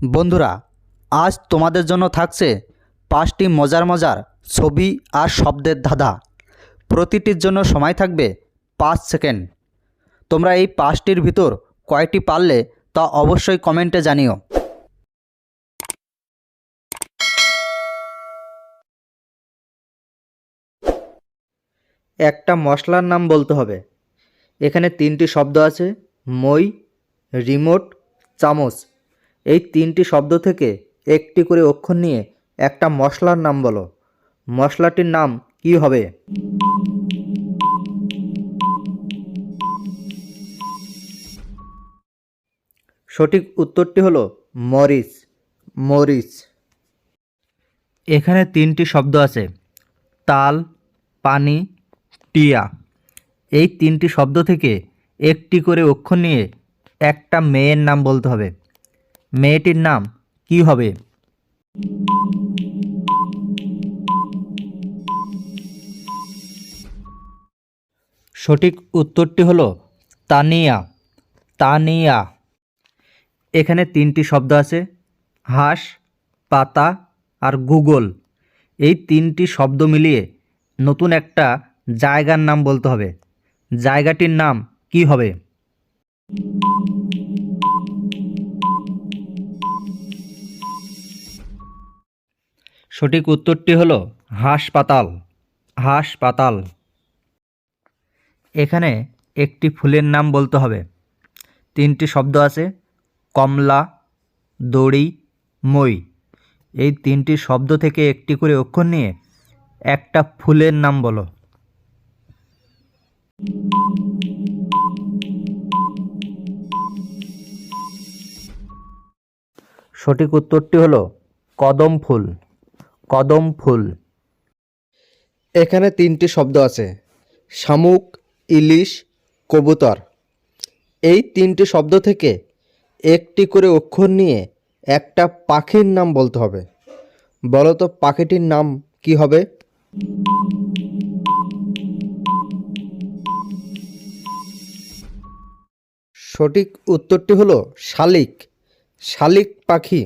বন্ধুরা, আজ তোমাদের জন্য থাকছে পাঁচটি মজার মজার ছবি আর শব্দের ধাঁধা। প্রতিটির জন্য সময় থাকবে পাঁচ সেকেন্ড। তোমরা এই পাঁচটির ভিতর কয়টি পারলে তা অবশ্যই কমেন্টে জানিও। একটা মশলার নাম বলতে হবে। এখানে তিনটি শব্দ আছে, মই, রিমোট, চামচ। এই তিনটি শব্দ থেকে একটি করে অক্ষর নিয়ে একটা মশলার নাম বলো। মশলাটির নাম কি হবে? সঠিক উত্তরটি হলো মরিচ। মরিচ। এখানে তিনটি শব্দ আছে। তাল, পানি, টিয়া। এই তিনটি শব্দ থেকে একটি করে অক্ষর নিয়ে একটা মেয়ের নাম বলতে হবে। মেয়েটির নাম কি হবে? সঠিক উত্তরটি হলো তানিয়া। তানিয়া। এখানে তিনটি শব্দ আছে, হাঁস, পাতা আর গুগল। এই তিনটি শব্দ মিলিয়ে নতুন একটা জায়গার নাম বলতে হবে। জায়গাটির নাম কি হবে? সঠিক উত্তরটি হলো হাসপাতাল হাসপাতাল। এখানে একটি ফুলের নাম বলতে হবে। তিনটি শব্দ আছে, কমলা, দড়ি, মই। এই তিনটি শব্দ থেকে একটি করে অক্ষর নিয়ে একটা ফুলের নাম বলো। সঠিক উত্তরটি হলো কদম ফুল। কদম ফুল। এখানে তিনটি শব্দ আছে। শামুক, ইলিশ, কবুতর। এই তিনটি শব্দ থেকে একটি করে অক্ষর নিয়ে একটা পাখির নাম বলতে হবে। বলো তো, পাখিটির নাম কি হবে? সঠিক উত্তরটি হলো শালিক। শালিক পাখি।